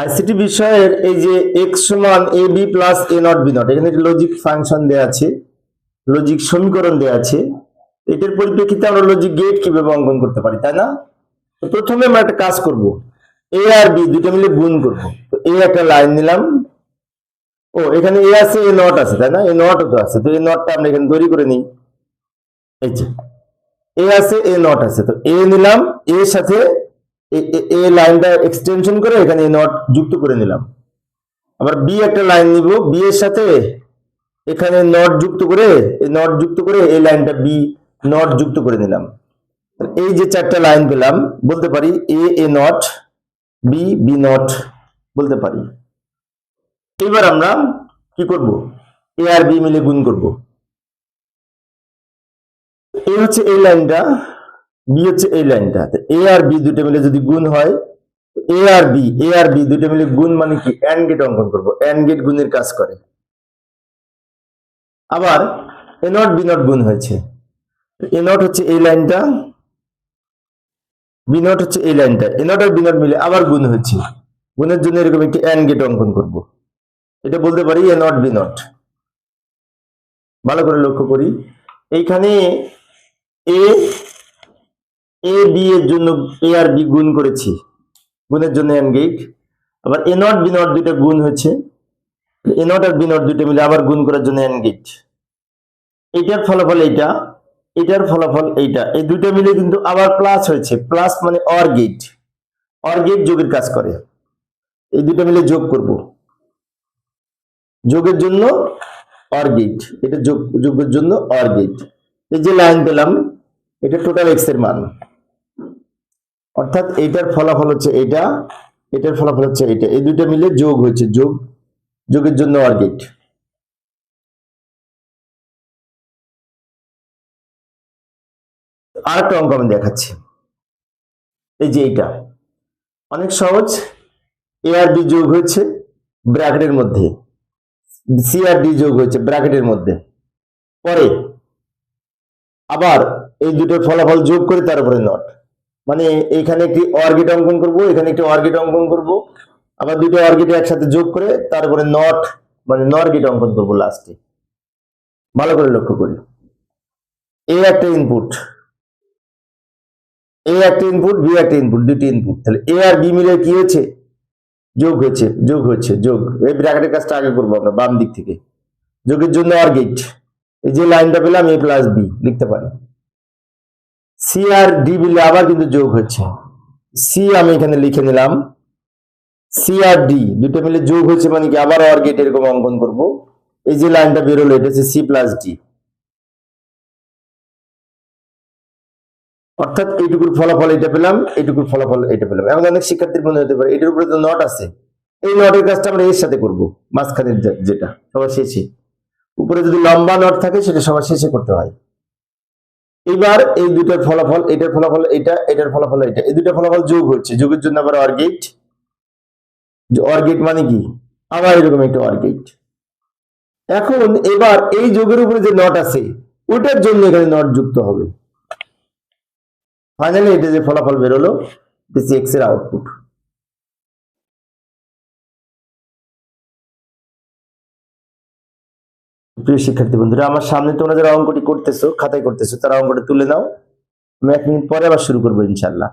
ICT বিষয়ের এই যে এক্স সমান A B plus A not B not এখানে লজিক ফাংশন দেওয়া আছে লজিক সমীকরণ দেওয়া আছে, এটার পরিপ্রেক্ষিতে আমরা লজিক গেট কীভাবে অঙ্কন করতে পারি, তাই না? প্রথমে আমরা একটা কাজ করব এ আর বি দুটো মিলে গুণ করব, তো এ একটা লাইন নিলাম, ও এখানে এ আছে এ নট আছে, তাই না? এ নট তো আছে, তো এই নটটা আমরা এখানে তৈরি করে নিই, এই যে এ আছে এ নট আছে, তো এ নিলাম এর সাথে এ- লাইনটা এক্সটেনশন করে এখানে নট যুক্ত করে নিলাম। আবার বি একটা লাইন নিব। বি এর সাথে এখানে নট যুক্ত করে নট যুক্ত করে এই লাইনটা বি নট যুক্ত করে নিলাম। এই যে চারটা লাইন পেলাম, বলতে পারি A A not B B not বলতে পারি। এবার আমরা কি করব? এ আর বি মিলে গুণ করব। এই হচ্ছে এই লাইনটা। বি হচ্ছে এই লাইনটা এ আর বি দুটো মিলে যদি গুণ হয় এ আর বি এ আর বি দুটো মিলে গুণ মানে কি? এন্ড গেট অঙ্কন করব। এন্ড গেট গুণের কাজ করে। আবার এ নট বি নট গুণ হয়েছে। এ নট হচ্ছে এই লাইনটা বি নট হচ্ছে এই লাইনটা এ নট আর বি নট মিলে আবার গুণ হচ্ছে গুণের জন্য এরকম একটি এন্ড গেট অঙ্কন করব। এটা বলতে পারি এ নট বি নট ভালো করে লক্ষ্য করি। এইখানে এ এ বি এর জন্য এ আর বি গুণ করেছি। গুণের জন্য এন গেট আবার এ নট বি নট দুইটা গুণ হচ্ছে এ নট আর বি নট দুইটা মিলে আবার গুণ করার জন্য এন গেট এইটার ফলাফল এইটা, এটার ফলাফল এইটা। এই দুইটা মিলে কিন্তু আবার প্লাস হয়েছে। প্লাস মানে অর গেট অর গেট যোগের কাজ করে। এই দুইটা মিলে যোগ করব। যোগের জন্য অর গেট এটা যোগ, যোগের জন্য অর গেট এই যে লাইন পেলাম, এটা টোটাল এক্সের মান। অর্থাৎ এইটার ফলাফল হচ্ছে এটা এটার ফলাফল হচ্ছে এটা এই দুইটা মিলে যোগ হয়েছে, যোগ, যোগের জন্য অর গেট আর একটা অঙ্ক আমি দেখাচ্ছি। এই যে এইটা। অনেক সহজ। এ আর বি যোগ হয়েছে ব্র্যাকেটের মধ্যে। সি আর ডি যোগ হয়েছে ব্র্যাকেটের মধ্যে। পরে আবার এই দুটোর ফলাফল যোগ করে তার উপরে নট। মানে এখানে একটি অর্গেট অঙ্কন করব, এখানে একটি অর্গেট অঙ্কন করব। আবার দুটো অর্গেট একসাথে যোগ করে তারপরে নট মানে নরগেট অঙ্কন করব লাস্টে ভালো করে লক্ষ্য করি। এ একটা ইনপুট এ একটা ইনপুট বি একটা ইনপুট দুটি ইনপুট তাহলে এ আর বি মিলে কি হয়েছে? যোগ হয়েছে, যোগ হচ্ছে যোগ। এই ব্র্যাকেটের কাজটা আগে করব আমরা, বাম দিক থেকে। যোগের জন্য আর গেট এই যে লাইনটা পেলাম এ প্লাস বি লিখতে পারি। সি আর ডি মিলে আবার কিন্তু যোগ হচ্ছে। সি আমি এখানে লিখে নিলাম। সি আর ডি দুটো মিলে যোগ হচ্ছে মানে কি আবার অর গেট এরকম অঙ্কন করব। এই যে লাইনটা বেরোলো, এটা হচ্ছে সি প্লাস ডি অর্থাৎ এইটুকুর ফলাফল এটা পেলাম, এইটুকুর ফলাফল এটা পেলাম। এমন অনেক শিক্ষার্থীর মনে হতে পারে, এটার উপরে তো নট আছে। এই নটের কাজটা আমরা এর সাথে করব, মাঝখানের যেটা, সবার শেষে। উপরে যদি লম্বা নট থাকে, সেটা সবার শেষে করতে হয়। এবার এই দুটার ফলাফল, এটার ফলাফল এটা, এটার ফলাফল এটা। এই দুটা ফলাফল যোগ হচ্ছে। যোগের জন্য আবার অর্গেট অর্গেট মানে কি? আবার এরকম একটা অর্গেট এখন এবার এই যোগের উপরে যে নট আছে ওটার জন্য এখানে নট যুক্ত হবে। ফাইনালি এটা যে ফলাফল বেরোলো এক্সের আউটপুট প্রিয় শিক্ষার্থী বন্ধুরা, আমার সামনে তোমরা যারা অঙ্কটি করতেছো, খাতায় করতেছো, তারা অঙ্কটি তুলে নাও। আমি এক মিনিট পরে আবার শুরু করব ইনশাল্লাহ